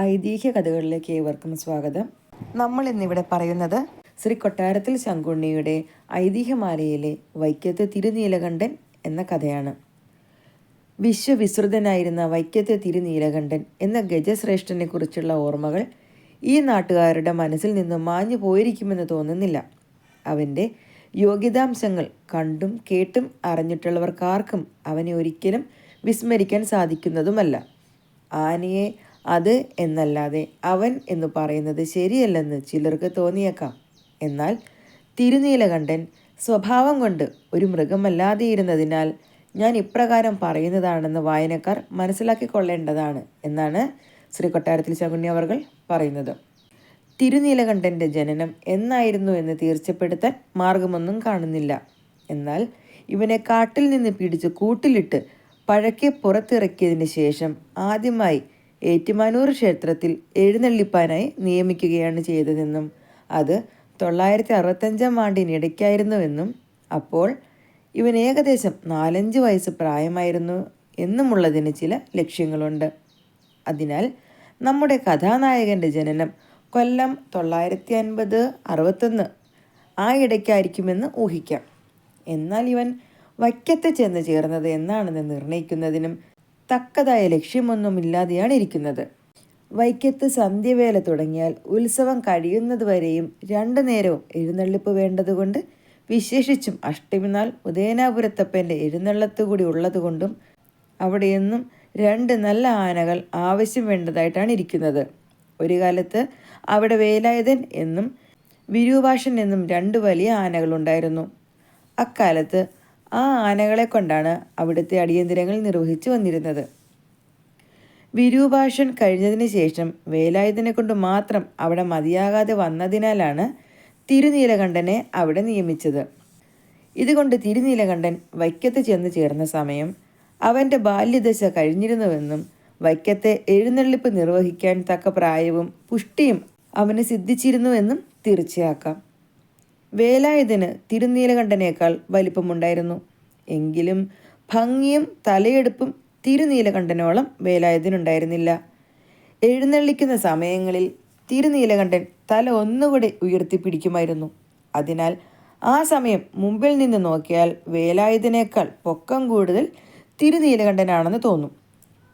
ഐതിഹ്യ കഥകളിലേക്ക് ഏവർക്കും സ്വാഗതം. നമ്മൾ ഇന്നിവിടെ പറയുന്നത് ശ്രീ കൊട്ടാരത്തിൽ ശങ്കുണ്ണിയുടെ ഐതിഹ്യമാലയിലെ വൈക്കത്തെ തിരുനീലകണ്ഠൻ എന്ന കഥയാണ്. വിശ്വവിസൃതനായിരുന്ന വൈക്കത്തെ തിരുനീലകണ്ഠൻ എന്ന ഗജശ്രേഷ്ഠനെ കുറിച്ചുള്ള ഓർമ്മകൾ ഈ നാട്ടുകാരുടെ മനസ്സിൽ നിന്നും മാഞ്ഞു പോയിരിക്കുമെന്ന് തോന്നുന്നില്ല. അവന്റെ യോഗ്യതാംശങ്ങൾ കണ്ടും കേട്ടും അറിഞ്ഞിട്ടുള്ളവർക്കാർക്കും അവനെ ഒരിക്കലും വിസ്മരിക്കാൻ സാധിക്കുന്നതുമല്ല. ആനയെ അത് എന്നല്ലാതെ അവൻ എന്ന് പറയുന്നത് ശരിയല്ലെന്ന് ചിലർക്ക് തോന്നിയേക്കാം. എന്നാൽ തിരുനീലകണ്ഠൻ സ്വഭാവം കൊണ്ട് ഒരു മൃഗമല്ലാതെയിരുന്നതിനാൽ ഞാൻ ഇപ്രകാരം പറയുന്നതാണെന്ന് വായനക്കാർ മനസ്സിലാക്കിക്കൊള്ളേണ്ടതാണ് എന്നാണ് ശ്രീ കൊട്ടാരത്തിൽ ശകുന്യ അവർകൾ പറയുന്നത്. തിരുനീലകണ്ഠന്റെ ജനനം എന്നായിരുന്നു എന്ന് തീർച്ചപ്പെടുത്താൻ മാർഗമൊന്നും കാണുന്നില്ല. എന്നാൽ ഇവനെ കാട്ടിൽ നിന്ന് പിടിച്ച് കൂട്ടിലിട്ട് പഴക്കെ പുറത്തിറക്കിയതിന് ശേഷം ആദ്യമായി ഏറ്റുമാനൂർ ക്ഷേത്രത്തിൽ എഴുന്നള്ളിപ്പാനായി നിയമിക്കുകയാണ് ചെയ്തതെന്നും അത് തൊള്ളായിരത്തി അറുപത്തഞ്ചാം ആണ്ടിനിടയ്ക്കായിരുന്നുവെന്നും അപ്പോൾ ഇവൻ ഏകദേശം നാലഞ്ച് വയസ്സ് പ്രായമായിരുന്നു എന്നുമുള്ളതിന് ചില ലക്ഷ്യങ്ങളുണ്ട്. അതിനാൽ നമ്മുടെ കഥാനായകന്റെ ജനനം കൊല്ലം തൊള്ളായിരത്തി അൻപത് അറുപത്തൊന്ന് ആ ഇടയ്ക്കായിരിക്കുമെന്ന് ഊഹിക്കാം. എന്നാൽ ഇവൻ വയ്ക്കത്ത് ചെന്ന് ചേർന്നത് എന്നാണെന്ന് നിർണയിക്കുന്നതിനും തക്കതായ ലക്ഷ്യമൊന്നുമില്ലാതെയാണ് ഇരിക്കുന്നത്. വൈക്കത്ത് സന്ധ്യവേല തുടങ്ങിയാൽ ഉത്സവം കഴിയുന്നതുവരെയും രണ്ടു നേരവും എഴുന്നള്ളിപ്പ് വേണ്ടതുകൊണ്ട് വിശേഷിച്ചും അഷ്ടമിനാൾ ഉദയനാപുരത്തപ്പന്റെ എഴുന്നള്ളത്തുകൂടി ഉള്ളതുകൊണ്ടും അവിടെയൊന്നും രണ്ട് നല്ല ആനകൾ ആവശ്യം വേണ്ടതായിട്ടാണ് ഇരിക്കുന്നത്. ഒരു കാലത്ത് അവിടെ വേലായുധൻ എന്നും വിരൂപാഷൻ എന്നും രണ്ട് വലിയ ആനകളുണ്ടായിരുന്നു. അക്കാലത്ത് ആ ആനകളെ കൊണ്ടാണ് അവിടുത്തെ അടിയന്തിരങ്ങൾ നിർവഹിച്ചു വന്നിരുന്നത്. വിരൂപാഷൻ കഴിഞ്ഞതിന് ശേഷം വേലായുധനെ കൊണ്ട് മാത്രം അവിടെ മതിയാകാതെ വന്നതിനാലാണ് തിരുനീലകണ്ഠനെ അവിടെ നിയമിച്ചത്. ഇതുകൊണ്ട് തിരുനീലകണ്ഠൻ വൈക്കത്ത് ചെന്ന് ചേർന്ന സമയം അവന്റെ ബാല്യദശ കഴിഞ്ഞിരുന്നുവെന്നും വൈക്കത്തെ എഴുന്നള്ളിപ്പ് നിർവഹിക്കാൻ തക്ക പ്രായവും പുഷ്ടിയും അവന് സിദ്ധിച്ചിരുന്നുവെന്നും തീർച്ചയാക്കാം. വേലായുധന് തിരുനീലകണ്ഠനേക്കാൾ വലിപ്പമുണ്ടായിരുന്നു. എങ്കിലും ഭംഗിയും തലയെടുപ്പും തിരുനീലകണ്ഠനോളം വേലായുധനുണ്ടായിരുന്നില്ല. എഴുന്നള്ളിക്കുന്ന സമയങ്ങളിൽ തിരുനീലകണ്ഠൻ തല ഒന്നുകൂടി ഉയർത്തിപ്പിടിക്കുമായിരുന്നു. അതിനാൽ ആ സമയം മുമ്പിൽ നിന്ന് നോക്കിയാൽ വേലായുധനേക്കാൾ പൊക്കം കൂടുതൽ തിരുനീലകണ്ഠനാണെന്ന് തോന്നും.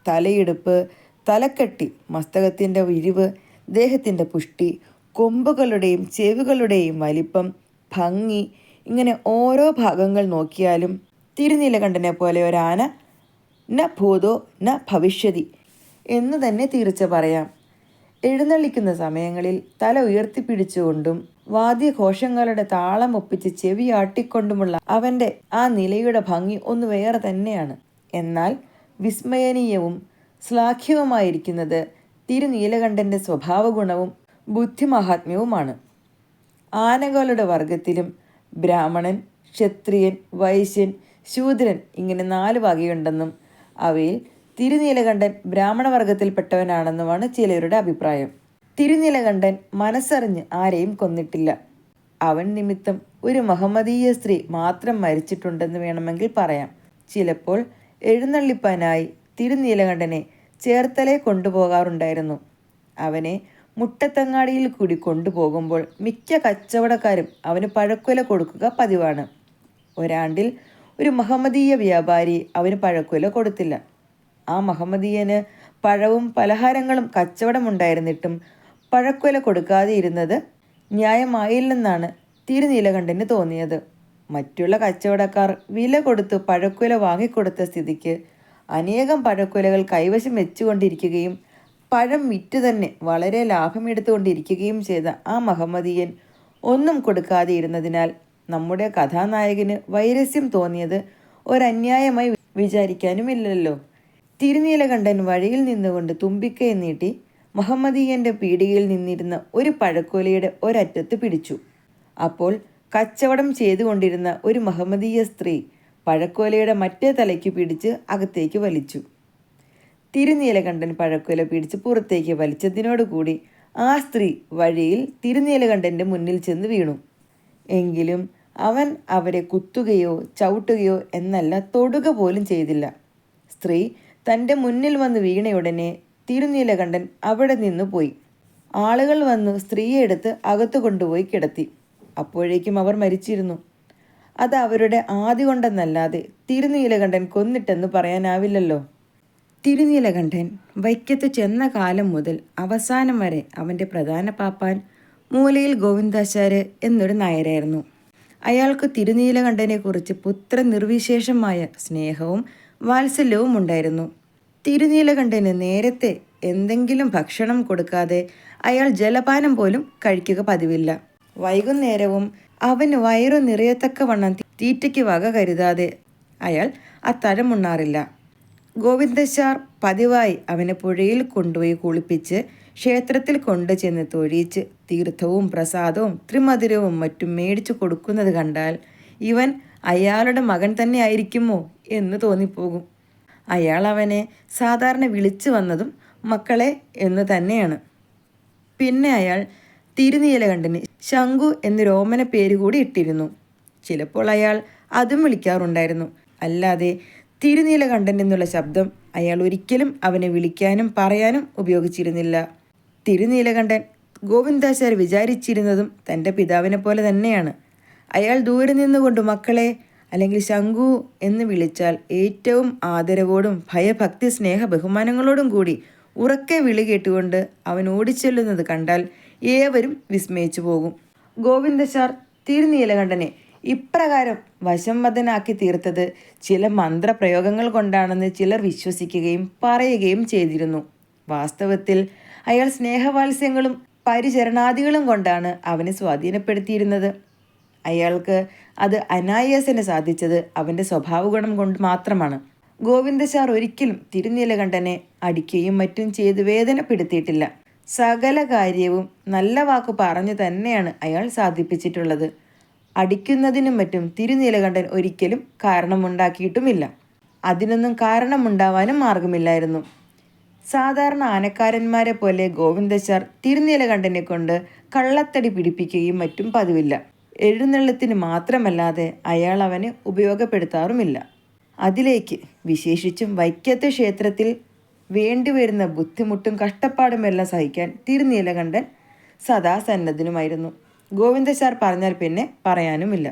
തലയെടുപ്പ് തലക്കെട്ടി മസ്തകത്തിന്റെ വിരിവ് ദേഹത്തിന്റെ പുഷ്ടി കൊമ്പുകളുടെയും ചെവികളുടെയും വലിപ്പം ഭംഗി ഇങ്ങനെ ഓരോ ഭാഗങ്ങൾ നോക്കിയാലും തിരുനീലകണ്ഠനെ പോലെ ഒരാന ന ഭൂതോ ന ഭവിഷ്യതി എന്ന് തന്നെ തീർച്ച പറയാം. എഴുന്നള്ളിക്കുന്ന സമയങ്ങളിൽ തല ഉയർത്തിപ്പിടിച്ചുകൊണ്ടും വാദ്യഘോഷങ്ങളുടെ താളം ഒപ്പിച്ച് ചെവി ആട്ടിക്കൊണ്ടുമുള്ള അവന്റെ ആ നിലയുടെ ഭംഗി ഒന്ന് വേറെ തന്നെയാണ്. എന്നാൽ വിസ്മയനീയവും ശ്ലാഘ്യവുമായിരിക്കുന്നത് തിരുനീലകണ്ഠന്റെ സ്വഭാവഗുണവും ബുദ്ധിമഹാത്മ്യവുമാണ്. ആനകളുടെ വർഗത്തിലും ബ്രാഹ്മണൻ ക്ഷത്രിയൻ വൈശ്യൻ ശൂദ്രൻ ഇങ്ങനെ നാല് വകയുണ്ടെന്നും അവയിൽ തിരുനീലകണ്ഠൻ ബ്രാഹ്മണവർഗത്തിൽപ്പെട്ടവനാണെന്നുമാണ് ചിലരുടെ അഭിപ്രായം. തിരുനീലകണ്ഠൻ മനസ്സറിഞ്ഞ് ആരെയും കൊന്നിട്ടില്ല. അവൻ നിമിത്തം ഒരു മഹമ്മദീയ സ്ത്രീ മാത്രം മരിച്ചിട്ടുണ്ടെന്ന് വേണമെങ്കിൽ പറയാം. ചിലപ്പോൾ എഴുന്നള്ളിപ്പാനായി തിരുനീലകണ്ഠനെ ചേർത്തലെ കൊണ്ടുപോകാറുണ്ടായിരുന്നു. അവനെ മുട്ടത്തങ്ങാടിയിൽ കൂടി കൊണ്ടുപോകുമ്പോൾ മിക്ക കച്ചവടക്കാരും അവന് പഴക്കുല കൊടുക്കുക പതിവാണ്. ഒരാണ്ടിൽ ഒരു മഹമ്മദീയ വ്യാപാരി അവന് പഴക്കുല കൊടുത്തില്ല. ആ മഹമ്മദീയന് പഴവും പലഹാരങ്ങളും കച്ചവടമുണ്ടായിരുന്നിട്ടും പഴക്കുല കൊടുക്കാതെ ഇരുന്നത് ന്യായമായില്ലെന്നാണ് തിരുനീലകണ്ഠന് തോന്നിയത്. മറ്റുള്ള കച്ചവടക്കാർ വില കൊടുത്ത് പഴക്കുല വാങ്ങിക്കൊടുത്ത സ്ഥിതിക്ക് അനേകം പഴക്കുലകൾ കൈവശം വെച്ചുകൊണ്ടിരിക്കുകയും പഴം വിറ്റ് തന്നെ വളരെ ലാഭമെടുത്തുകൊണ്ടിരിക്കുകയും ചെയ്ത ആ മഹമ്മദീയൻ ഒന്നും കൊടുക്കാതെ ഇരുന്നതിനാൽ നമ്മുടെ കഥാനായകന് വൈരസ്യം തോന്നിയത് ഒരന്യായമായി വിചാരിക്കാനുമില്ലല്ലോ. തിരുനീലകണ്ഠൻ വഴിയിൽ നിന്നുകൊണ്ട് തുമ്പിക്കൈ നീട്ടി മുഹമ്മദീയന്റെ പീടികയിൽ നിന്നിരുന്ന ഒരു പഴക്കോലയുടെ ഒരറ്റത്ത് പിടിച്ചു. അപ്പോൾ കച്ചവടം ചെയ്തുകൊണ്ടിരുന്ന ഒരു മഹമ്മദീയ സ്ത്രീ പഴക്കോലയുടെ മറ്റേ തലയ്ക്ക് പിടിച്ച് അകത്തേക്ക് വലിച്ചു. തിരുനീലകണ്ഠൻ പഴക്കുല പിടിച്ച് പുറത്തേക്ക് വലിച്ചതിനോടുകൂടി ആ സ്ത്രീ വഴിയിൽ തിരുനീലകണ്ഠന്റെ മുന്നിൽ ചെന്ന് വീണു. എങ്കിലും അവൻ അവരെ കുത്തുകയോ ചവിട്ടുകയോ എന്നല്ല തൊടുക പോലും ചെയ്തില്ല. സ്ത്രീ തന്റെ മുന്നിൽ വന്ന് വീണയുടനെ തിരുനീലകണ്ഠൻ അവിടെ നിന്ന് പോയി. ആളുകൾ വന്ന് സ്ത്രീയെ എടുത്ത് അകത്തു കൊണ്ടുപോയി കിടത്തി. അപ്പോഴേക്കും അവർ മരിച്ചിരുന്നു. അത് അവരുടെ ആദ്യ കൊണ്ടെന്നല്ലാതെ തിരുനീലകണ്ഠൻ കൊന്നിട്ടെന്ന് പറയാനാവില്ലല്ലോ. തിരുനീലകണ്ഠൻ വൈക്കത്ത് ചെന്ന കാലം മുതൽ അവസാനം വരെ അവന്റെ പ്രധാന പാപ്പാൻ മൂലയിൽ ഗോവിന്ദാചാര് എന്നൊരു നായരായിരുന്നു. അയാൾക്ക് തിരുനീലകണ്ഠനെക്കുറിച്ച് പുത്ര നിർവിശേഷമായ സ്നേഹവും വാത്സല്യവും ഉണ്ടായിരുന്നു. തിരുനീലകണ്ഠന് നേരത്തെ എന്തെങ്കിലും ഭക്ഷണം കൊടുക്കാതെ അയാൾ ജലപാനം പോലും കഴിക്കുക പതിവില്ല. വൈകുന്നേരവും അവന് വയറു നിറയത്തക്കവണ്ണം തീറ്റയ്ക്ക് വക കരുതാതെ അയാൾ അത്തരമുണ്ണാറില്ല ഗോവിന്ദശാർ പതിവായി അവനെ പുഴയിൽ കൊണ്ടുപോയി കുളിപ്പിച്ച് ക്ഷേത്രത്തിൽ കൊണ്ടു ചെന്ന് തൊഴിച്ച് തീർത്ഥവും പ്രസാദവും ത്രിമധുരവും മറ്റും മേടിച്ചു കൊടുക്കുന്നത് കണ്ടാൽ ഇവൻ അയാളുടെ മകൻ തന്നെ ആയിരിക്കുമോ എന്ന് തോന്നിപ്പോകും. അയാൾ അവനെ സാധാരണ വിളിച്ചു വന്നതും മക്കളെ എന്ന് തന്നെയാണ്. പിന്നെ അയാൾ തിരുനീലകണ്ഠന് ശംഖു എന്ന് രോമന പേര് കൂടി ഇട്ടിരുന്നു. ചിലപ്പോൾ അയാൾ അതും വിളിക്കാറുണ്ടായിരുന്നു. അല്ലാതെ തിരുനീലകണ്ഠൻ എന്നുള്ള ശബ്ദം അയാൾ ഒരിക്കലും അവനെ വിളിക്കാനും പറയാനും ഉപയോഗിച്ചിരുന്നില്ല. തിരുനീലകണ്ഠൻ ഗോവിന്ദാശാർ വിചാരിച്ചിരുന്നതും തന്റെ പിതാവിനെ പോലെ തന്നെയാണ്. അയാൾ ദൂരെ നിന്നുകൊണ്ട് മക്കളെ അല്ലെങ്കിൽ ശങ്കു എന്ന് വിളിച്ചാൽ ഏറ്റവും ആദരവോടും ഭയഭക്തി സ്നേഹ ബഹുമാനങ്ങളോടും കൂടി ഉറക്കെ വിളി കേട്ടുകൊണ്ട് അവൻ ഓടിച്ചെല്ലുന്നത് കണ്ടാൽ ഏവരും വിസ്മയിച്ചു പോകും. ഗോവിന്ദശാർ തിരുനീലകണ്ഠനെ ഇപ്രകാരം വശംവദനാക്കി തീർത്തത് ചില മന്ത്രപ്രയോഗങ്ങൾ കൊണ്ടാണെന്ന് ചിലർ വിശ്വസിക്കുകയും പറയുകയും ചെയ്തിരുന്നു. വാസ്തവത്തിൽ അയാൾ സ്നേഹവാത്സ്യങ്ങളും പരിചരണാദികളും കൊണ്ടാണ് അവനെ സ്വാധീനപ്പെടുത്തിയിരുന്നത്. അയാൾക്ക് അത് അനായാസന് സാധിച്ചത് അവന്റെ സ്വഭാവഗുണം കൊണ്ട് മാത്രമാണ്. ഗോവിന്ദശാർ ഒരിക്കലും തിരുനീലകണ്ഠനെ അടിക്കുകയും മറ്റും ചെയ്ത് വേദനപ്പെടുത്തിയിട്ടില്ല. സകല കാര്യവും നല്ല വാക്ക് പറഞ്ഞു തന്നെയാണ് അയാൾ സാധിപ്പിച്ചിട്ടുള്ളത്. അടിക്കുന്നതിനും മറ്റും തിരുനീലകണ്ഠൻ ഒരിക്കലും കാരണമുണ്ടാക്കിയിട്ടുമില്ല. അതിനൊന്നും കാരണമുണ്ടാവാനും മാർഗമില്ലായിരുന്നു. സാധാരണ ആനക്കാരന്മാരെ പോലെ ഗോവിന്ദച്ചാർ തിരുനീലകണ്ഠനെ കൊണ്ട് കള്ളത്തടി പിടിപ്പിക്കുകയും മറ്റും പതിവില്ല. എഴുന്നള്ളത്തിന് മാത്രമല്ലാതെ അയാൾ അവനെ ഉപയോഗപ്പെടുത്താറുമില്ല. അതിലേക്ക് വിശേഷിച്ചും വൈക്കത്തെ ക്ഷേത്രത്തിൽ വേണ്ടിവരുന്ന ബുദ്ധിമുട്ടും കഷ്ടപ്പാടുമെല്ലാം സഹിക്കാൻ തിരുനീലകണ്ഠൻ സദാ സന്നദ്ധനുമായിരുന്നു സാർ പറഞ്ഞാൽ പിന്നെ പറയാനുമില്ല.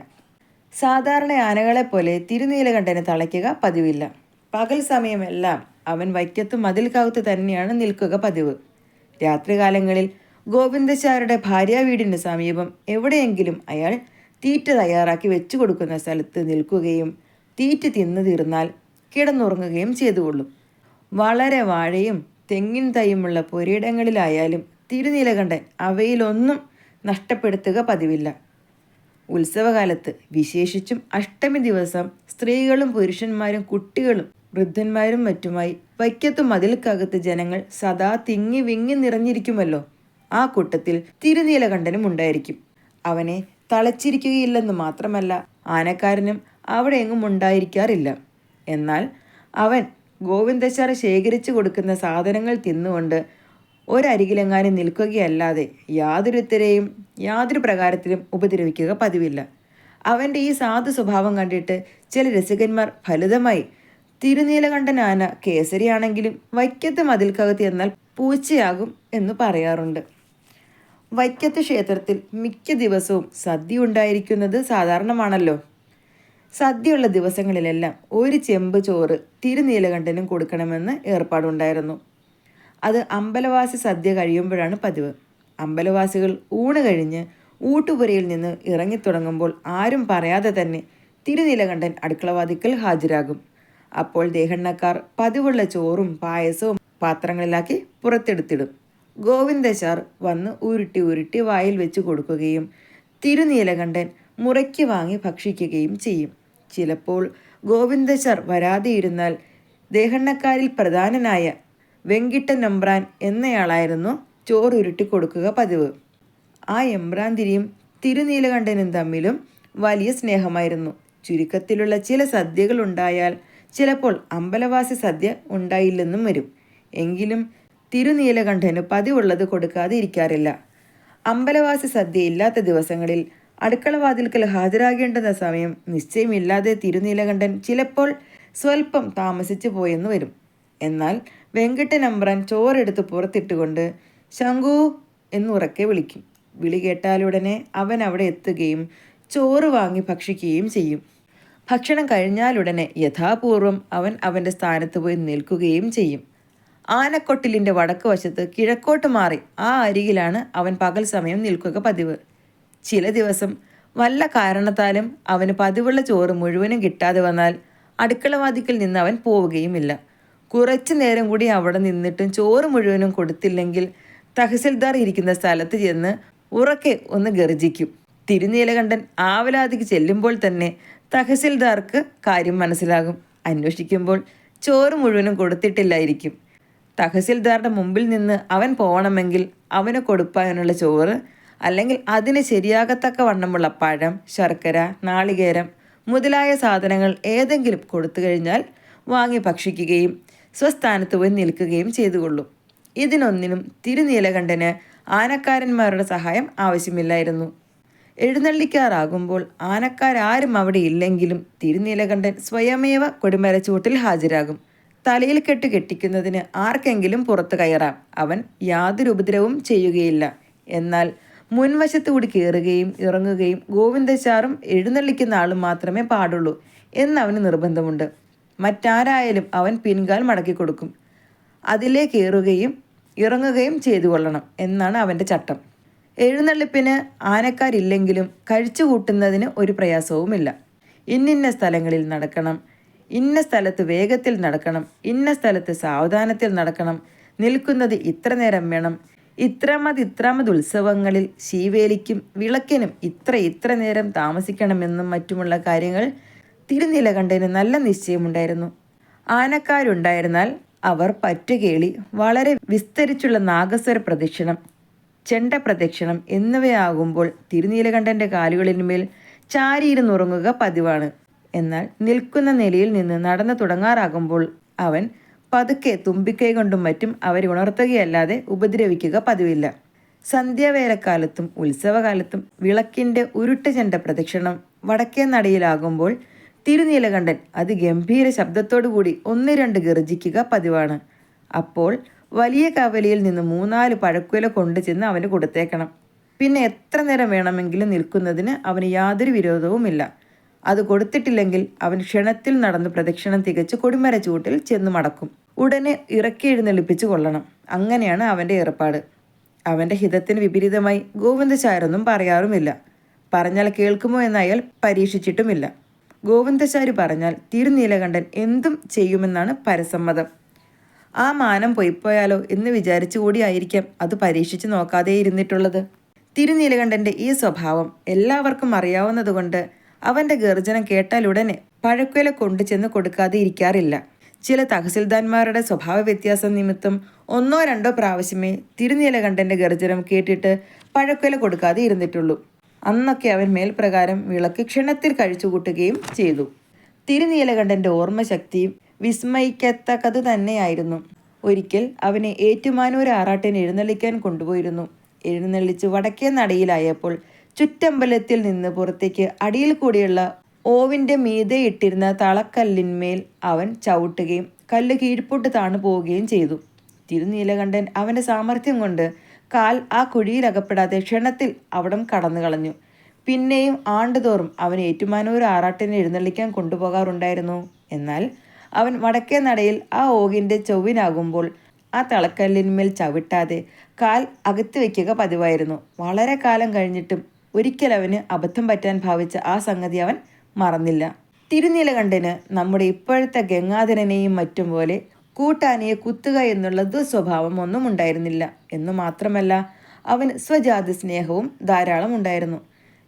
സാധാരണ ആനകളെ പോലെ തിരുനീലകണ്ഠനെ തളയ്ക്കുക പതിവില്ല. പകൽ സമയമെല്ലാം അവൻ വൈക്കത്ത് മതിൽക്കാവത്ത് തന്നെയാണ് നിൽക്കുക പതിവ്. രാത്രികാലങ്ങളിൽ ഗോവിന്ദശാരുടെ ഭാര്യ വീടിന് സമീപം എവിടെയെങ്കിലും അയാൾ തീറ്റ തയ്യാറാക്കി വെച്ചു കൊടുക്കുന്ന സ്ഥലത്ത് നിൽക്കുകയും തീറ്റ തിന്നു തീർന്നാൽ കിടന്നുറങ്ങുകയും ചെയ്തുകൊള്ളും. വളരെ വാഴയും തെങ്ങിൻ തൈയുമുള്ള പൊരിയിടങ്ങളിലായാലും തിരുനീലകണ്ഠൻ അവയിലൊന്നും നഷ്ടപ്പെടുത്തുക പതിവില്ല. ഉത്സവകാലത്ത് വിശേഷിച്ചും അഷ്ടമി ദിവസം സ്ത്രീകളും പുരുഷന്മാരും കുട്ടികളും വൃദ്ധന്മാരും മറ്റുമായി വൈക്കത്തു മതിൽക്കകത്ത് ജനങ്ങൾ സദാ തിങ്ങി വിങ്ങി നിറഞ്ഞിരിക്കുമല്ലോ. ആ കൂട്ടത്തിൽ തിരുനീലകണ്ഠനും ഉണ്ടായിരിക്കും. അവനെ തളച്ചിരിക്കുകയില്ലെന്ന് മാത്രമല്ല ആനക്കാരനും അവിടെ എങ്ങും ഉണ്ടായിരിക്കാറില്ല. എന്നാൽ അവൻ ഗോവിന്ദച്ചാർ ശേഖരിച്ചു കൊടുക്കുന്ന സാധനങ്ങൾ തിന്നുകൊണ്ട് ഒരരികിലെങ്ങാനും നിൽക്കുകയല്ലാതെ യാതൊരുത്തരെയും യാതൊരു പ്രകാരത്തിലും ഉപദ്രവിക്കുക പതിവില്ല. അവന്റെ ഈ സാധു സ്വഭാവം കണ്ടിട്ട് ചില രസികന്മാർ ഫലിതമായി തിരുനീലകണ്ഠൻ ആന കേസരിയാണെങ്കിലും വൈക്കത്ത് മതിൽക്കകത്ത് എന്നാൽ പൂച്ചയാകും എന്ന് പറയാറുണ്ട്. വൈക്കത്ത് ക്ഷേത്രത്തിൽ മിക്ക ദിവസവും സദ്യ ഉണ്ടായിരിക്കുന്നത് സാധാരണമാണല്ലോ. സദ്യയുള്ള ദിവസങ്ങളിലെല്ലാം ഒരു ചെമ്പ് ചോറ് തിരുനീലകണ്ഠനും കൊടുക്കണമെന്ന് ഏർപ്പാടുണ്ടായിരുന്നു. അത് അമ്പലവാസി സദ്യ കഴിയുമ്പോഴാണ് പതിവ്. അമ്പലവാസികൾ ഊണ് കഴിഞ്ഞ് ഊട്ടുപുരയിൽ നിന്ന് ഇറങ്ങിത്തുടങ്ങുമ്പോൾ ആരും പറയാതെ തന്നെ തിരുനീലകണ്ഠൻ അടുക്കളവാതിക്കൽ ഹാജരാകും. അപ്പോൾ ദേഹണ്ണക്കാർ പതിവുള്ള ചോറും പായസവും പാത്രങ്ങളിലാക്കി പുറത്തെടുത്തിടും. ഗോവിന്ദശാർ വന്ന് ഉരുട്ടി ഉരുട്ടി വായിൽ വെച്ച് കൊടുക്കുകയും തിരുനീലകണ്ഠൻ മുറയ്ക്ക് വാങ്ങി ഭക്ഷിക്കുകയും ചെയ്യും. ചിലപ്പോൾ ഗോവിന്ദചാർ വരാതെയിരുന്നാൽ ദേഹണ്ണക്കാരിൽ പ്രധാനനായ വെങ്കിട്ട നമ്പ്രാൻ എന്നയാളായിരുന്നു ചോറ് ഉരുട്ടി കൊടുക്കുക പതിവ്. ആ എമ്പ്രാന്തിരിയും തിരുനീലകണ്ഠനും തമ്മിലും വലിയ സ്നേഹമായിരുന്നു. ചുരുക്കത്തിലുള്ള ചില സദ്യകൾ ഉണ്ടായാൽ ചിലപ്പോൾ അമ്പലവാസി സദ്യ ഉണ്ടായില്ലെന്നും വരും. എങ്കിലും തിരുനീലകണ്ഠന് പതിവുള്ളത് കൊടുക്കാതെ ഇരിക്കാറില്ല. അമ്പലവാസി സദ്യ ഇല്ലാത്ത ദിവസങ്ങളിൽ അടുക്കളവാതിൽക്കൽ ഹാജരാകേണ്ടുന്ന സമയം നിശ്ചയമില്ലാതെ തിരുനീലകണ്ഠൻ ചിലപ്പോൾ സ്വൽപ്പം താമസിച്ചു പോയെന്ന് വരും. എന്നാൽ വെങ്കട്ടനമ്പ്രാൻ ചോറെടുത്ത് പുറത്തിട്ടുകൊണ്ട് ശങ്കു എന്നുറക്കെ വിളിക്കും. വിളി കേട്ടാലുടനെ അവൻ അവിടെ എത്തുകയും ചോറ് വാങ്ങി ഭക്ഷിക്കുകയും ചെയ്യും. ഭക്ഷണം കഴിഞ്ഞാലുടനെ യഥാപൂർവം അവൻ അവന്റെ സ്ഥാനത്ത് പോയി നിൽക്കുകയും ചെയ്യും. ആനക്കൊട്ടിലിന്റെ വടക്ക് വശത്ത് കിഴക്കോട്ട് മാറി ആ അരികിലാണ് അവൻ പകൽ സമയം നിൽക്കുക പതിവ്. ചില ദിവസം വല്ല കാരണത്താലും അവന് പതിവുള്ള ചോറ് മുഴുവനും കിട്ടാതെ വന്നാൽ അടുക്കളവാതിക്കൽ നിന്ന് അവൻ പോവുകയുമില്ല. കുറച്ചു നേരം കൂടി അവിടെ നിന്നിട്ടും ചോറ് മുഴുവനും കൊടുത്തില്ലെങ്കിൽ തഹസിൽദാർ ഇരിക്കുന്ന സ്ഥലത്ത് ചെന്ന് ഉറക്കെ ഒന്ന് ഗർജിക്കും. തിരുനീലകണ്ഠൻ ആവലാതിക്ക് ചെല്ലുമ്പോൾ തന്നെ തഹസിൽദാർക്ക് കാര്യം മനസ്സിലാകും. അന്വേഷിക്കുമ്പോൾ ചോറ് മുഴുവനും കൊടുത്തിട്ടില്ലായിരിക്കും. തഹസിൽദാറുടെ മുമ്പിൽ നിന്ന് അവൻ പോകണമെങ്കിൽ അവന് കൊടുപ്പാനുള്ള ചോറ് അല്ലെങ്കിൽ അതിന് ശരിയാകത്തക്ക വണ്ണമുള്ള പഴം ശർക്കര നാളികേരം മുതലായ സാധനങ്ങൾ ഏതെങ്കിലും കൊടുത്തു കഴിഞ്ഞാൽ വാങ്ങി ഭക്ഷിക്കുകയും സ്വസ്ഥാനത്ത് പോയി നിൽക്കുകയും ചെയ്തുകൊള്ളും. ഇതിനൊന്നിനും തിരുനീലകണ്ഠന് ആനക്കാരന്മാരുടെ സഹായം ആവശ്യമില്ലായിരുന്നു. എഴുന്നള്ളിക്കാറാകുമ്പോൾ ആനക്കാരും അവിടെ ഇല്ലെങ്കിലും തിരുനീലകണ്ഠൻ സ്വയമേവ കൊടിമരച്ചൂട്ടിൽ ഹാജരാകും. തലയിൽ കെട്ട് കെട്ടിക്കുന്നതിന് ആർക്കെങ്കിലും പുറത്തു കയറാം. അവൻ യാതൊരു ഉപദ്രവവും ചെയ്യുകയില്ല. എന്നാൽ മുൻവശത്തുകൂടി കയറുകയും ഇറങ്ങുകയും ഗോവിന്ദച്ചാറും എഴുന്നള്ളിക്കുന്ന ആളും മാത്രമേ പാടുള്ളൂ എന്നവന് നിർബന്ധമുണ്ട്. മറ്റാരായാലും അവൻ പിൻകാൽ മടക്കി കൊടുക്കും. അതിലേ കയറുകയും ഇറങ്ങുകയും ചെയ്തു കൊള്ളണം എന്നാണ് അവന്റെ ചട്ടം. എഴുന്നള്ളിപ്പിന് ആനക്കാരില്ലെങ്കിലും കഴിച്ചു കൂട്ടുന്നതിന് ഒരു പ്രയാസവുമില്ല. ഇന്നിന്ന സ്ഥലങ്ങളിൽ നടക്കണം ഇന്ന സ്ഥലത്ത് വേഗത്തിൽ നടക്കണം ഇന്ന സ്ഥലത്ത് സാവധാനത്തിൽ നടക്കണം നിൽക്കുന്നത് ഇത്ര നേരം വേണം ഇത്രാമത് ഇത്രാമത് ഉത്സവങ്ങളിൽ ശീവേലിക്കും വിളക്കിനും ഇത്ര ഇത്ര നേരം താമസിക്കണമെന്നും മറ്റുമുള്ള കാര്യങ്ങൾ തിരുനീലകണ്ഠന് നല്ല നിശ്ചയമുണ്ടായിരുന്നു. ആനക്കാരുണ്ടായിരുന്നാൽ അവർ പറ്റുകേളി. വളരെ വിസ്തരിച്ചുള്ള നാഗസ്വര പ്രദക്ഷിണം ചെണ്ട പ്രദക്ഷിണം എന്നിവയാകുമ്പോൾ തിരുനീലകണ്ഠന്റെ കാലുകളിന്മേൽ ചാരിയിരുന്നുറങ്ങുക പതിവാണ്. എന്നാൽ നിൽക്കുന്ന നിലയിൽ നിന്ന് നടന്നു തുടങ്ങാറാകുമ്പോൾ അവൻ പതുക്കെ തുമ്പിക്കൈ കൊണ്ടും മറ്റും അവരെ ഉണർത്തുകയല്ലാതെ ഉപദ്രവിക്കുക പതിവില്ല. സന്ധ്യാവേലക്കാലത്തും ഉത്സവകാലത്തും വിളക്കിന്റെ ഉരുട്ട് ചെണ്ട പ്രദക്ഷിണം വടക്കേ നടയിലാകുമ്പോൾ തിരുനീലകണ്ഠൻ അതിഗംഭീര ശബ്ദത്തോടുകൂടി ഒന്ന് രണ്ട് ഗർജിക്കുക പതിവാണ്. അപ്പോൾ വലിയ കവലിയിൽ നിന്ന് മൂന്നാൽ പഴക്കുല കൊണ്ടു ചെന്ന് അവന് കൊടുത്തേക്കണം. പിന്നെ എത്ര നേരം വേണമെങ്കിലും നിൽക്കുന്നതിന് അവന് യാതൊരു വിരോധവുമില്ല. അത് കൊടുത്തിട്ടില്ലെങ്കിൽ അവൻ ക്ഷണത്തിൽ നടന്ന് പ്രദക്ഷിണം തികച്ച് കൊടിമര ചൂട്ടിൽ ചെന്ന് മടക്കും. ഉടനെ ഇറക്കി എഴുന്നള്ളിപ്പിച്ചു കൊള്ളണം. അങ്ങനെയാണ് അവന്റെ ഏർപ്പാട്. അവന്റെ ഹിതത്തിന് വിപരീതമായി ഗോവിന്ദചാരൊന്നും പറയാറുമില്ല. പറഞ്ഞാൽ കേൾക്കുമോ എന്നയാൽ പരീക്ഷിച്ചിട്ടുമില്ല. ഗോവിന്ദചാരി പറഞ്ഞാൽ തിരുനീലകണ്ഠൻ എന്തും ചെയ്യുമെന്നാണ് പരസമ്മതം. ആ മാനം പൊയ്പോയാലോ എന്ന് വിചാരിച്ചു കൂടിയായിരിക്കാം അത് പരീക്ഷിച്ചു നോക്കാതെ ഇരുന്നിട്ടുള്ളത് തിരുനീലകണ്ഠന്റെ ഈ സ്വഭാവം എല്ലാവർക്കും അറിയാവുന്നതുകൊണ്ട് അവന്റെ ഗർജനം കേട്ടാലുടനെ പഴക്കുല കൊണ്ടു ചെന്ന് കൊടുക്കാതെ ഇരിക്കാറില്ല. ചില തഹസിൽദാന്മാരുടെ സ്വഭാവ വ്യത്യാസം നിമിത്തം ഒന്നോ രണ്ടോ പ്രാവശ്യമേ തിരുനീലകണ്ഠന്റെ ഗർജനം കേട്ടിട്ട് പഴക്കുല കൊടുക്കാതെ ഇരുന്നിട്ടുള്ളൂ. അന്നൊക്കെ അവൻ മേൽപ്രകാരം വിളക്ക് ക്ഷണത്തിൽ കഴിച്ചുകൂട്ടുകയും ചെയ്തു. തിരുനീലകണ്ഠന്റെ ഓർമ്മശക്തിയും വിസ്മയിക്കത്തക്കത് തന്നെയായിരുന്നു. ഒരിക്കൽ അവനെ ഏറ്റുമാനൂർ ആറാട്ടിന് എഴുന്നള്ളിക്കാൻ കൊണ്ടുപോയിരുന്നു. എഴുന്നള്ളിച്ച് വടക്കേ നടയിലായപ്പോൾ ചുറ്റമ്പലത്തിൽ നിന്ന് പുറത്തേക്ക് അടിയിൽ കൂടിയുള്ള ഓവിന്റെ മീതെ ഇട്ടിരുന്ന തളക്കല്ലിന്മേൽ അവൻ ചവിട്ടുകയും കല്ല് കീഴ്പോട്ട് താണു പോവുകയും ചെയ്തു. തിരുനീലകണ്ഠൻ അവന്റെ സാമർഥ്യം കൊണ്ട് കാൽ ആ കുഴിയിലകപ്പെടാതെ ക്ഷണത്തിൽ അവിടം കടന്നു കളഞ്ഞു. പിന്നെയും ആണ്ടുതോറും അവൻ ഏറ്റുമാനൂർ ആറാട്ടിനെ എഴുന്നള്ളിക്കാൻ കൊണ്ടുപോകാറുണ്ടായിരുന്നു. എന്നാൽ അവൻ വടക്കേ നടയിൽ ആ ഓകിന്റെ ചൊവ്വിനാകുമ്പോൾ ആ തളക്കല്ലിന്മേൽ ചവിട്ടാതെ കാൽ അകത്ത് വയ്ക്കുക പതിവായിരുന്നു. വളരെ കാലം കഴിഞ്ഞിട്ടും ഒരിക്കൽ അവന് അബദ്ധം പറ്റാൻ ഭാവിച്ച ആ സംഗതി അവൻ മറന്നില്ല. തിരുനീലകണ്ഠന് നമ്മുടെ ഇപ്പോഴത്തെ ഗംഗാധരനെയും മറ്റും പോലെ കൂട്ടാനയെ കുത്തുക എന്നുള്ള ദുസ്വഭാവം ഒന്നും ഉണ്ടായിരുന്നില്ല. എന്നു മാത്രമല്ല അവന് സ്വജാതി സ്നേഹവും ധാരാളം ഉണ്ടായിരുന്നു.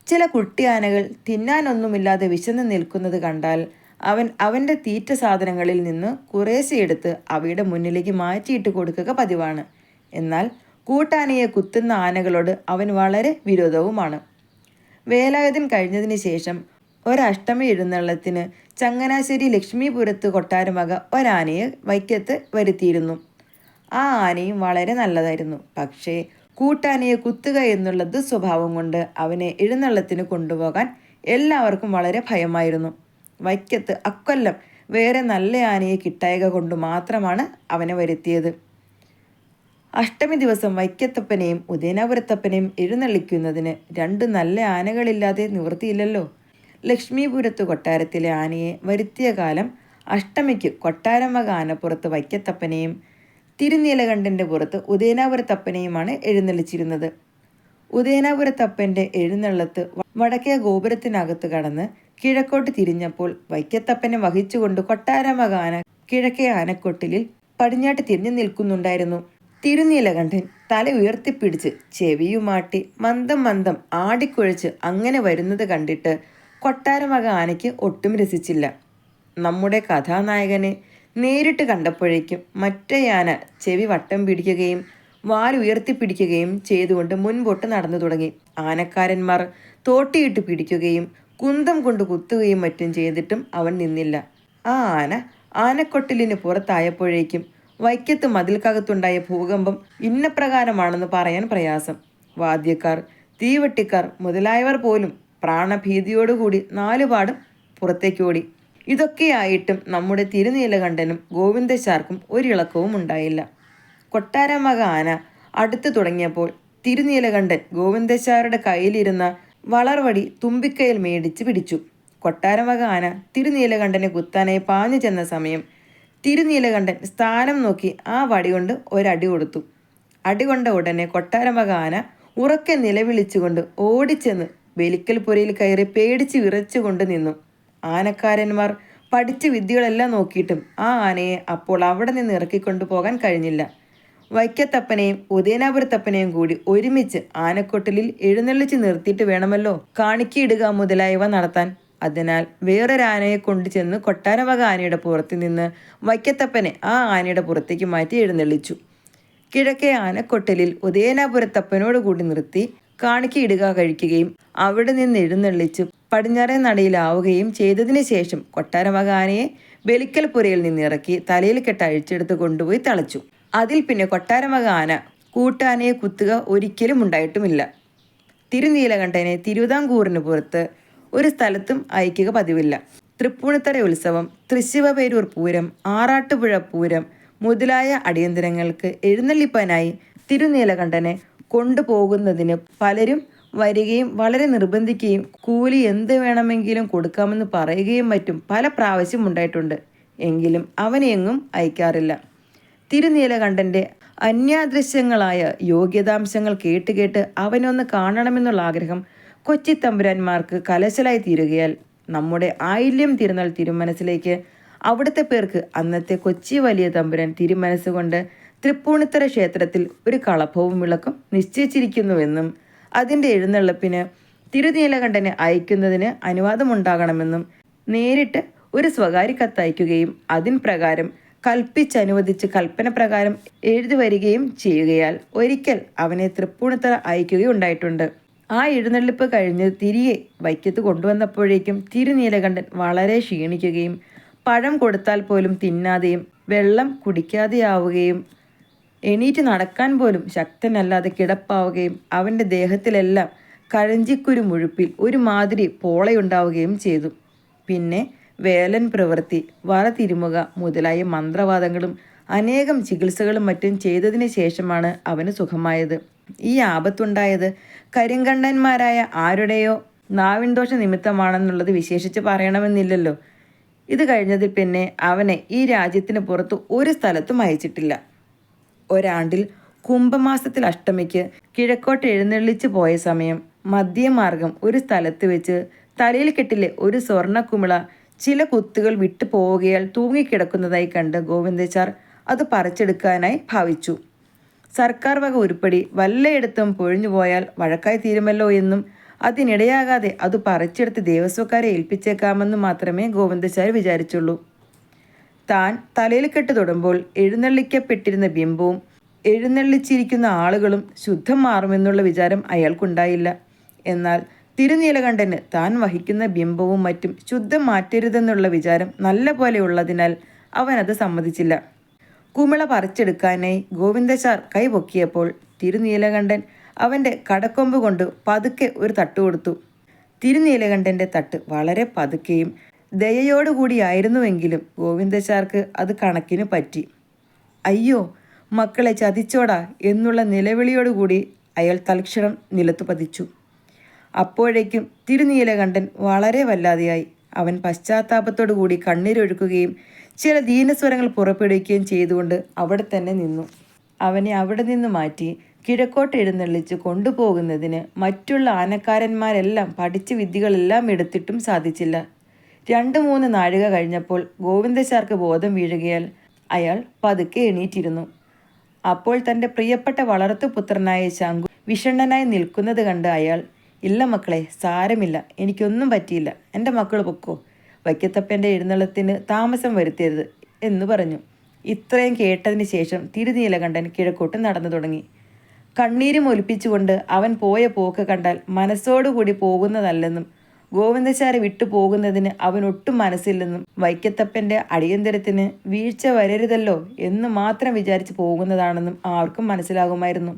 ചില കുട്ടിയാനകൾ തിന്നാനൊന്നുമില്ലാതെ വിശന്ന് നിൽക്കുന്നത് കണ്ടാൽ അവൻ അവന്റെ തീറ്റ സാധനങ്ങളിൽ നിന്ന് കുറേശ്ശെയെടുത്ത് അവയുടെ മുന്നിലേക്ക് മാറ്റിയിട്ട് കൊടുക്കുക പതിവാണ്. എന്നാൽ കൂട്ടാനയെ കുത്തുന്ന ആനകളോട് അവൻ വളരെ വിരോധവുമാണ്. വേലായുധൻ കഴിഞ്ഞതിന് ശേഷം ഒരഷ്ടമി എഴുന്നള്ളത്തിന് ചങ്ങനാശ്ശേരി ലക്ഷ്മീപുരത്ത് കൊട്ടാരമക ഒരാനയെ വൈക്കത്ത് വരുത്തിയിരുന്നു. ആ ആനയും വളരെ നല്ലതായിരുന്നു. പക്ഷേ കൂട്ടാനയെ കുത്തുക എന്നുള്ളത് സ്വഭാവം കൊണ്ട് അവനെ എഴുന്നള്ളത്തിന് കൊണ്ടുപോകാൻ എല്ലാവർക്കും വളരെ ഭയമായിരുന്നു. വൈക്കത്ത് അക്കൊല്ലം വേറെ നല്ല ആനയെ കിട്ടായക കൊണ്ട് മാത്രമാണ് അവനെ വരുത്തിയത്. അഷ്ടമി ദിവസം വൈക്കത്തപ്പനെയും ഉദയനാപുരത്തപ്പനെയും എഴുന്നള്ളിക്കുന്നതിന് രണ്ട് നല്ല ആനകളില്ലാതെ നിവൃത്തിയില്ലല്ലോ. ലക്ഷ്മീപുരത്ത് കൊട്ടാരത്തിലെ ആനയെ വരുത്തിയ കാലം അഷ്ടമിക്ക് കൊട്ടാരം വക ആനപ്പുറത്ത് വൈക്കത്തപ്പനെയും തിരുനീലകണ്ഠന്റെ പുറത്ത് ഉദയനാപുരത്തപ്പനെയുമാണ് എഴുന്നള്ളിച്ചിരുന്നത്. ഉദയനാപുരത്തപ്പന്റെ എഴുന്നള്ളത്ത് വടക്കേ ഗോപുരത്തിനകത്ത് കടന്ന് കിഴക്കോട്ട് തിരിഞ്ഞപ്പോൾ വൈക്കത്തപ്പനെ വഹിച്ചുകൊണ്ട് കൊട്ടാരമ്മ ആന കിഴക്കേ ആനക്കൊട്ടിലിൽ പടിഞ്ഞാട്ട് തിരിഞ്ഞു നിൽക്കുന്നുണ്ടായിരുന്നു. തിരുനീലകണ്ഠൻ തല ഉയർത്തിപ്പിടിച്ച് ചെവിയുമാട്ടി മന്ദം മന്ദം ആടിക്കൊഴിച്ച് അങ്ങനെ വരുന്നത് കണ്ടിട്ട് കൊട്ടാരമക ആനയ്ക്ക് ഒട്ടും രസിച്ചില്ല. നമ്മുടെ കഥാനായകനെ നേരിട്ട് കണ്ടപ്പോഴേക്കും മറ്റേ ആന ചെവി വട്ടം പിടിക്കുകയും വാൽ ഉയർത്തിപ്പിടിക്കുകയും ചെയ്തുകൊണ്ട് മുൻപോട്ട് നടന്നു തുടങ്ങി. ആനക്കാരന്മാർ തോട്ടിയിട്ട് പിടിക്കുകയും കുന്തം കൊണ്ട് കുത്തുകയും മറ്റും ചെയ്തിട്ടും അവൻ നിന്നില്ല. ആ ആന ആനക്കൊട്ടിലിന് പുറത്തായപ്പോഴേക്കും വൈക്കത്ത് മതിൽക്കകത്തുണ്ടായ ഭൂകമ്പം ഇന്നപ്രകാരമാണെന്ന് പറയാൻ പ്രയാസം. വാദ്യക്കാർ തീവട്ടിക്കാർ മുതലായവർ പോലും പ്രാണഭീതിയോടുകൂടി നാലുപാടും പുറത്തേക്കോടി ഇതൊക്കെയായിട്ടും നമ്മുടെ തിരുനീലകണ്ഠനും ഗോവിന്ദശാർക്കും ഒരിളക്കവും ഉണ്ടായില്ല. കൊട്ടാരമക ആന അടുത്തു തുടങ്ങിയപ്പോൾ തിരുനീലകണ്ഠൻ ഗോവിന്ദശാരുടെ കയ്യിലിരുന്ന വളർവടി തുമ്പിക്കയിൽ മേടിച്ച് പിടിച്ചു. കൊട്ടാരമക ആന തിരുനീലകണ്ഠനെ കുത്താനായി പാഞ്ഞു ചെന്ന സമയം തിരുനീലകണ്ഠൻ സ്ഥാനം നോക്കി ആ വടി കൊണ്ട് ഒരടി കൊടുത്തു. അടി കൊണ്ട ഉടനെ കൊട്ടാരമക ആന ഉറക്കെ നിലവിളിച്ചുകൊണ്ട് ഓടിച്ചെന്ന് വെലിക്കൽ പുരയിൽ കയറി പേടിച്ച് വിറച്ചുകൊണ്ട് നിന്നു. ആനക്കാരന്മാർ പഠിച്ച വിദ്യകളെല്ലാം നോക്കിയിട്ടും ആ ആനയെ അപ്പോൾ അവിടെ നിന്ന് ഇറക്കിക്കൊണ്ടു പോകാൻ കഴിഞ്ഞില്ല. വൈക്കത്തപ്പനെയും ഉദയനാപുരത്തപ്പനെയും കൂടി ഒരുമിച്ച് ആനക്കൊട്ടിലിൽ എഴുന്നള്ളിച്ച് നിർത്തിയിട്ട് വേണമല്ലോ കാണിക്കയിടുക മുതലായവ നടത്താൻ. അതിനാൽ വേറൊരാനയെ കൊണ്ടു ചെന്ന് കൊട്ടാരവക ആനയുടെ പുറത്തു നിന്ന് വൈക്കത്തപ്പനെ ആ ആനയുടെ പുറത്തേക്ക് മാറ്റി എഴുന്നള്ളിച്ചു. കിഴക്കേ ആനക്കൊട്ടലിൽ ഉദയനാപുരത്തപ്പനോട് കൂടി നിർത്തി കാണിക്കയിടുക കഴിക്കുകയും അവിടെ നിന്ന് എഴുന്നള്ളിച്ച് പടിഞ്ഞാറേ നടയിലാവുകയും ചെയ്തതിനു ശേഷം കൊട്ടാരമകാനയെ ആനയെ ബലിക്കൽ പുരയിൽ നിന്നിറക്കി തലയിൽ കെട്ട അഴിച്ചെടുത്ത് കൊണ്ടുപോയി തളച്ചു. അതിൽ പിന്നെ കൊട്ടാരമക ആന കൂട്ടാനയെ കുത്തുക ഒരിക്കലും ഉണ്ടായിട്ടുമില്ല. തിരുനീലകണ്ഠനെ തിരുവിതാംകൂറിന് പുറത്ത് ഒരു സ്ഥലത്തും അയക്കുക പതിവില്ല. തൃപ്പൂണിത്തറ ഉത്സവം തൃശ്ശിവപേരൂർ പൂരം ആറാട്ടുപുഴ പൂരം മുതലായ അടിയന്തരങ്ങൾക്ക് എഴുന്നള്ളിപ്പാനായി തിരുനീലകണ്ഠനെ കൊണ്ടുപോകുന്നതിന് പലരും വരികയും വളരെ നിർബന്ധിക്കുകയും കൂലി എന്ത് വേണമെങ്കിലും കൊടുക്കാമെന്ന് പറയുകയും മറ്റും പല പ്രാവശ്യം ഉണ്ടായിട്ടുണ്ട്. എങ്കിലും അവനെയെങ്ങും അയക്കാറില്ല. തിരുനീലകണ്ഠന്റെ അന്യാദൃശ്യങ്ങളായ യോഗ്യതാംശങ്ങൾ കേട്ട് കേട്ട് അവനൊന്ന് കാണണമെന്നുള്ള ആഗ്രഹം കൊച്ചി തമ്പുരാന്മാർക്ക് കലശലായി തീരുകയാൽ നമ്മുടെ ആയില്യം തിരുനാൾ തിരുമനസിലേക്ക് അവിടുത്തെ പേർക്ക് അന്നത്തെ കൊച്ചി വലിയ തമ്പുരാൻ തിരുമനസ്സുകൊണ്ട് തൃപ്പൂണിത്തറ ക്ഷേത്രത്തിൽ ഒരു കളഭവും വിളക്കും നിശ്ചയിച്ചിരിക്കുന്നുവെന്നും അതിന്റെ എഴുന്നള്ളപ്പിന് തിരുനീലകണ്ഠനെ അയക്കുന്നതിന് അനുവാദമുണ്ടാകണമെന്നും നേരിട്ട് ഒരു സ്വകാര്യ കത്തയക്കുകയും അതിൻ പ്രകാരം കൽപ്പിച്ചനുവദിച്ച് കൽപ്പന പ്രകാരം എഴുതി വരികയും ചെയ്യുകയാൽ ഒരിക്കൽ അവനെ തൃപ്പൂണിത്തറ അയക്കുകയുണ്ടായിട്ടുണ്ട്. ആ എഴുന്നള്ളിപ്പ് കഴിഞ്ഞ് തിരികെ വൈക്കത്ത് കൊണ്ടുവന്നപ്പോഴേക്കും തിരുനീലകണ്ഠൻ വളരെ ക്ഷീണിക്കുകയും പഴം കൊടുത്താൽ പോലും തിന്നാതെയും വെള്ളം കുടിക്കാതെയാവുകയും എണീറ്റ് നടക്കാൻ പോലും ശക്തനല്ലാതെ കിടപ്പാവുകയും അവന്റെ ദേഹത്തിലെല്ലാം കഴഞ്ചിക്കുരു മുഴുപ്പിൽ ഒരുമാതിരി പോളയുണ്ടാവുകയും ചെയ്തു. പിന്നെ വേലൻ പ്രവൃത്തി വറ തിരുമുക മുതലായ മന്ത്രവാദങ്ങളും അനേകം ചികിത്സകളും മറ്റും ചെയ്തതിന് ശേഷമാണ് അവന് സുഖമായത്. ഈ ആപത്തുണ്ടായത് കരിങ്കണ്ടന്മാരായ ആരുടെയോ? നാവിൻദോഷ നിമിത്തമാണെന്നുള്ളത് വിശേഷിച്ച് പറയണമെന്നില്ലല്ലോ. ഇത് കഴിഞ്ഞതിൽ പിന്നെ അവനെ ഈ രാജ്യത്തിന് പുറത്ത് ഒരു സ്ഥലത്തും അയച്ചിട്ടില്ല. ഒരാണ്ടിൽ കുംഭമാസത്തിൽ അഷ്ടമിക്ക് കിഴക്കോട്ട് എഴുന്നള്ളിച്ചു പോയ സമയം മധ്യമാർഗം ഒരു സ്ഥലത്ത് വെച്ച് തലയിൽ കെട്ടിലെ ഒരു സ്വർണക്കുമിള ചില കുത്തുകൾ വിട്ടു പോവുകയാൽ തൂങ്ങിക്കിടക്കുന്നതായി കണ്ട് ഗോവിന്ദച്ചാർ അത് പറിച്ചെടുക്കാനായി ഭാവിച്ചു. സർക്കാർ വക ഉരുപ്പടി വല്ലയിടത്തും പൊഴിഞ്ഞു പോയാൽ വഴക്കായി തീരുമല്ലോ എന്നും അതിനിടയാകാതെ അത് പറിച്ചെടുത്ത് ദേവസ്വക്കാരെ ഏൽപ്പിച്ചേക്കാമെന്ന് മാത്രമേ ഗോവിന്ദച്ചാർ വിചാരിച്ചുള്ളൂ. താൻ തലയിൽ കെട്ട് തൊടുമ്പോൾ എഴുന്നള്ളിക്കപ്പെട്ടിരുന്ന ബിംബവും എഴുന്നള്ളിച്ചിരിക്കുന്ന ആളുകളും ശുദ്ധം മാറുമെന്നുള്ള വിചാരം അയാൾക്കുണ്ടായില്ല. എന്നാൽ തിരുനീലകണ്ഠന് താൻ വഹിക്കുന്ന ബിംബവും മറ്റും ശുദ്ധം മാറ്റരുതെന്നുള്ള വിചാരം നല്ല പോലെ ഉള്ളതിനാൽ അവനത് സമ്മതിച്ചില്ല. കുമിള പറിച്ചെടുക്കാനായി ഗോവിന്ദശാർ കൈപൊക്കിയപ്പോൾ തിരുനീലകണ്ഠൻ അവന്റെ കടക്കൊമ്പ് കൊണ്ട് പതുക്കെ ഒരു തട്ട് കൊടുത്തു. തിരുനീലകണ്ഠന്റെ തട്ട് വളരെ പതുക്കെയും ദയയോടുകൂടിയായിരുന്നുവെങ്കിലും ഗോവിന്ദച്ചാർക്ക് അത് കണക്കിന് പറ്റി. അയ്യോ മക്കളെ ചതിച്ചോടാ എന്നുള്ള നിലവിളിയോടുകൂടി അയാൾ തൽക്ഷണം നിലത്തു പതിച്ചു. അപ്പോഴേക്കും തിരുനീലകണ്ഠൻ വളരെ വല്ലാതെയായി. അവൻ പശ്ചാത്താപത്തോടു കൂടി കണ്ണീരൊഴുക്കുകയും ചില ദീനസ്വരങ്ങൾ പുറപ്പെടുവിക്കുകയും ചെയ്തുകൊണ്ട് അവിടെ തന്നെ നിന്നു. അവനെ അവിടെ നിന്ന് മാറ്റി കിഴക്കോട്ട് എഴുന്നള്ളിച്ച് കൊണ്ടുപോകുന്നതിന് മറ്റുള്ള ആനക്കാരന്മാരെല്ലാം പഠിച്ച വിദ്യകളെല്ലാം എടുത്തിട്ടും സാധിച്ചില്ല. രണ്ട് മൂന്ന് നാഴിക കഴിഞ്ഞപ്പോൾ ഗോവിന്ദശാർക്ക് ബോധം വീഴുകയാൽ അയാൾ പതുക്കെ എണീറ്റിരുന്നു. അപ്പോൾ തന്റെ പ്രിയപ്പെട്ട വളർത്തു പുത്രനായ ശങ്കു വിഷണ്ണനായി നിൽക്കുന്നത് കണ്ട് അയാൾ ഇല്ല മക്കളെ സാരമില്ല എനിക്കൊന്നും പറ്റിയില്ല എന്റെ മക്കൾ പൊക്കോ വൈക്കത്തപ്പന്റെ എഴുന്നള്ളത്തിന് താമസം വരുത്തരുത് എന്ന് പറഞ്ഞു. ഇത്രയും കേട്ടതിന് ശേഷം തിരുനീലകണ്ഠൻ കിഴക്കോട്ട് നടന്നു തുടങ്ങി. കണ്ണീരും ഒലിപ്പിച്ചുകൊണ്ട് അവൻ പോയ പോക്ക് കണ്ടാൽ മനസ്സോടുകൂടി പോകുന്നതല്ലെന്നും ഗോവിന്ദചാരി വിട്ടു പോകുന്നതിന് അവൻ ഒട്ടും മനസ്സില്ലെന്നും വൈക്കത്തപ്പന്റെ അടിയന്തരത്തിന് വീഴ്ച വരരുതല്ലോ എന്ന് മാത്രം വിചാരിച്ച് പോകുന്നതാണെന്നും ആർക്കും മനസ്സിലാകുമായിരുന്നു.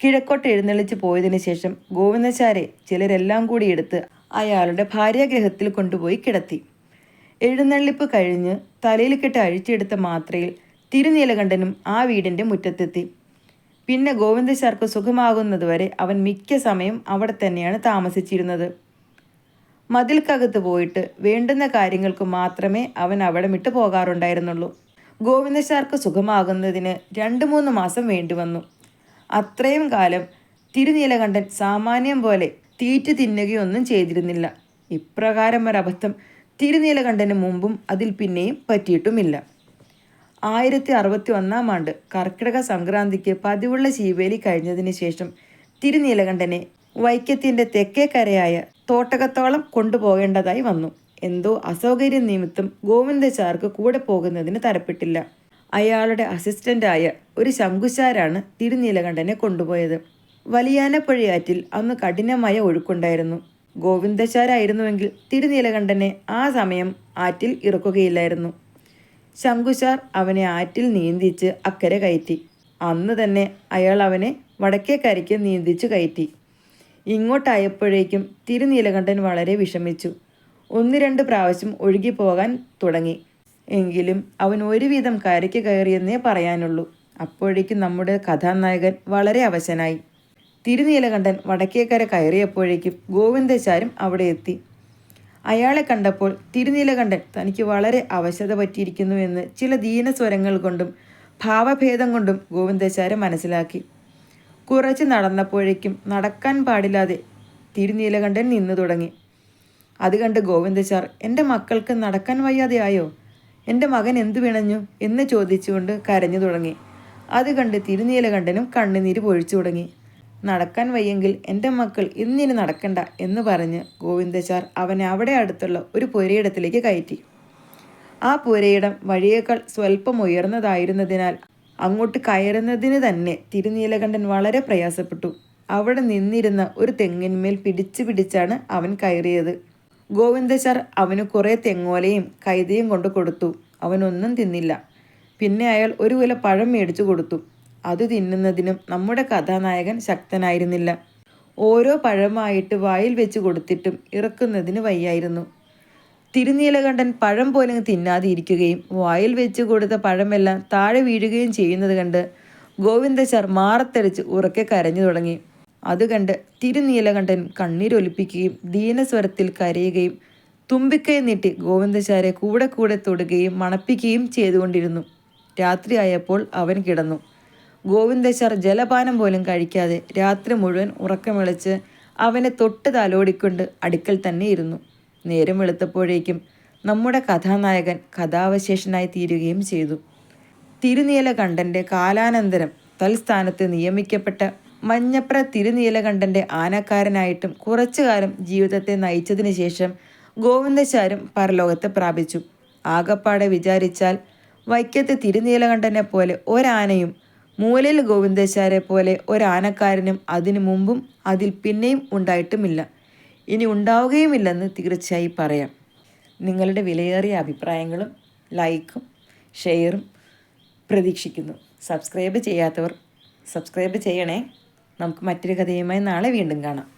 കിഴക്കോട്ട് എഴുന്നള്ളിച്ച് പോയതിനു ശേഷം ഗോവിന്ദചാരെ ചിലരെല്ലാം കൂടി എടുത്ത് അയാളുടെ ഭാര്യാഗ്രഹത്തിൽ കൊണ്ടുപോയി കിടത്തി. എഴുന്നള്ളിപ്പ് കഴിഞ്ഞ് തലയിൽ കെട്ട് അഴിച്ചെടുത്ത മാത്രയിൽ തിരുനീലകണ്ഠനും ആ വീടിന്റെ മുറ്റത്തെത്തി. പിന്നെ ഗോവിന്ദശാർക്ക് സുഖമാകുന്നതുവരെ അവൻ മിക്ക സമയം അവിടെ തന്നെയാണ് താമസിച്ചിരുന്നത്. മതിൽക്കകത്ത് പോയിട്ട് വേണ്ടുന്ന കാര്യങ്ങൾക്ക് മാത്രമേ അവൻ അവിടെ വിട്ടു പോകാറുണ്ടായിരുന്നുള്ളൂ. ഗോവിന്ദശാർക്ക് സുഖമാകുന്നതിന് രണ്ട് മൂന്ന് മാസം വേണ്ടിവന്നു അത്രയും കാലം തിരുനീലകണ്ഠൻ സാമാന്യം പോലെ തീറ്റു തിന്നുകയൊന്നും ചെയ്തിരുന്നില്ല. ഇപ്രകാരം ഒരബദ്ധം തിരുനീലകണ്ഠന് മുമ്പും അതിൽ പിന്നെയും പറ്റിയിട്ടുമില്ല. ആയിരത്തി അറുപത്തി ഒന്നാം ആണ്ട് കർക്കിടക സംക്രാന്തിക്ക് പതിവുള്ള ശീവേലി കഴിഞ്ഞതിന് ശേഷം തിരുനീലകണ്ഠനെ വൈക്കത്തിന്റെ തെക്കേക്കരയായ തോട്ടകത്തോളം കൊണ്ടുപോകേണ്ടതായി വന്നു. എന്തോ അസൗകര്യം നിമിത്തം ഗോവിന്ദചാർക്ക് കൂടെ പോകുന്നതിന് തരപ്പെട്ടില്ല. അയാളുടെ അസിസ്റ്റന്റായ ഒരു ശങ്കുശാരാണ് തിരുനീലകണ്ഠനെ കൊണ്ടുപോയത്. വലിയാനപ്പുഴയാറ്റിൽ അന്ന് കഠിനമായ ഒഴുക്കുണ്ടായിരുന്നു. ഗോവിന്ദശാരായിരുന്നുവെങ്കിൽ തിരുനീലകണ്ഠനെ ആ സമയം ആറ്റിൽ ഇറക്കുകയില്ലായിരുന്നു. ശങ്കുശാർ അവനെ ആറ്റിൽ നീന്തിച്ച് അക്കരെ കയറ്റി. അന്ന് തന്നെ അയാൾ അവനെ വടക്കേക്കരയ്ക്ക് നീന്തിച്ച് കയറ്റി. ഇങ്ങോട്ടായപ്പോഴേക്കും തിരുനീലകണ്ഠൻ വളരെ വിഷമിച്ചു. ഒന്ന് രണ്ട് പ്രാവശ്യം ഒഴുകിപ്പോകാൻ തുടങ്ങി. എങ്കിലും അവൻ ഒരുവിധം കരയ്ക്ക് കയറിയെന്നേ പറയാനുള്ളൂ. അപ്പോഴേക്കും നമ്മുടെ കഥാനായകൻ വളരെ അവശനായി. തിരുനീലകണ്ഠൻ വടക്കേക്കര കയറിയപ്പോഴേക്കും ഗോവിന്ദചാരും അവിടെ എത്തി. അയാളെ കണ്ടപ്പോൾ തിരുനീലകണ്ഠൻ തനിക്ക് വളരെ അവശത പറ്റിയിരിക്കുന്നു എന്ന് ചില ദീനസ്വരങ്ങൾ കൊണ്ടും ഭാവഭേദം കൊണ്ടും ഗോവിന്ദചാരം മനസ്സിലാക്കി. കുറച്ച് നടന്നപ്പോഴേക്കും നടക്കാൻ പാടില്ലാതെ തിരുനീലകണ്ഠൻ നിന്നു തുടങ്ങി. അത് കണ്ട് ഗോവിന്ദച്ചാർ എന്റെ മക്കൾക്ക് നടക്കാൻ വയ്യാതെയായോ എന്റെ മകൻ എന്തു വിണഞ്ഞു എന്ന് ചോദിച്ചുകൊണ്ട് കരഞ്ഞു തുടങ്ങി. അത് കണ്ട് തിരുനീലകണ്ഠനും കണ്ണുനീര് പൊഴിച്ചു തുടങ്ങി. നടക്കാൻ വയ്യെങ്കിൽ എന്റെ മക്കൾ ഇന്നിനി നടക്കണ്ട എന്ന് പറഞ്ഞ് ഗോവിന്ദച്ചാർ അവനെ അവിടെ അടുത്തുള്ള ഒരു പുരയിടത്തിലേക്ക് കയറ്റി. ആ പുരയിടം വഴിയേക്കാൾ സ്വല്പം ഉയർന്നതായിരുന്നതിനാൽ അങ്ങോട്ട് കയറുന്നതിന് തന്നെ തിരുനീലകണ്ഠൻ വളരെ പ്രയാസപ്പെട്ടു. അവിടെ നിന്നിരുന്ന ഒരു തെങ്ങിന്മേൽ പിടിച്ചു പിടിച്ചാണ് അവൻ കയറിയത്. ഗോവിന്ദചാർ അവന് കുറേ തെങ്ങോലയും കൈതയും കൊണ്ട് കൊടുത്തു. അവനൊന്നും തിന്നില്ല. പിന്നെ അയാൾ ഒരു വില പഴം മേടിച്ചു കൊടുത്തു. അത് തിന്നുന്നതിനും നമ്മുടെ കഥാനായകൻ ശക്തനായിരുന്നില്ല. ഓരോ പഴമായിട്ട് വായിൽ വെച്ച് കൊടുത്തിട്ടും ഇറക്കുന്നതിന് വയ്യായിരുന്നു. തിരുനീലകണ്ഠൻ പഴം പോലെ തിന്നാതെ ഇരിക്കുകയും വായിൽ വെച്ച് കൊടുത്ത പഴമെല്ലാം താഴെ വീഴുകയും ചെയ്യുന്നത് കണ്ട് ഗോവിന്ദശർ മാറത്തെറിച്ച് ഉറക്കെ കരഞ്ഞു തുടങ്ങി. അത് കണ്ട് തിരുനീലകണ്ഠൻ കണ്ണീരൊലിപ്പിക്കുകയും ദീനസ്വരത്തിൽ കരയുകയും തുമ്പിക്കൈ നീട്ടി ഗോവിന്ദശാരെ കൂടെ കൂടെ തൊടുകയും മണപ്പിക്കുകയും ചെയ്തുകൊണ്ടിരുന്നു. രാത്രിയായപ്പോൾ അവൻ കിടന്നു. ഗോവിന്ദശർ ജലപാനം പോലും കഴിക്കാതെ രാത്രി മുഴുവൻ ഉറക്കമിളച്ച് അവനെ തൊട്ട് തലോടിക്കൊണ്ട് അടുക്കൽ തന്നെ ഇരുന്നു. നേരം വെളുത്തപ്പോഴേക്കും നമ്മുടെ കഥാനായകൻ കഥാവശേഷനായി തീരുകയും ചെയ്തു. തിരുനീലകണ്ഠന്റെ കാലാനന്തരം തൽസ്ഥാനത്ത് നിയമിക്കപ്പെട്ട മഞ്ഞപ്ര തിരുനീലകണ്ഠന്റെ ആനക്കാരനായിട്ടും കുറച്ചു കാലം ജീവിതത്തെ നയിച്ചതിന് ശേഷം ഗോവിന്ദശാരും പരലോകത്തെ പ്രാപിച്ചു. ആകപ്പാടെ വിചാരിച്ചാൽ വൈക്കത്ത് തിരുനീലകണ്ഠനെ പോലെ ഒരാനയും മൂലയിൽ ഗോവിന്ദശാരെ പോലെ ഒരാനക്കാരനും അതിനു മുമ്പും അതിൽ പിന്നെയും ഉണ്ടായിട്ടുമില്ല. ഇനി ഉണ്ടാവുകയുമില്ലെന്ന് തീർച്ചയായി പറയാം. നിങ്ങളുടെ വിലയേറിയ അഭിപ്രായങ്ങളും ലൈക്കും ഷെയറും പ്രതീക്ഷിക്കുന്നു. സബ്സ്ക്രൈബ് ചെയ്യാത്തവർ സബ്സ്ക്രൈബ് ചെയ്യണേ. നമുക്ക് മറ്റൊരു കഥയുമായി നാളെ വീണ്ടും കാണാം.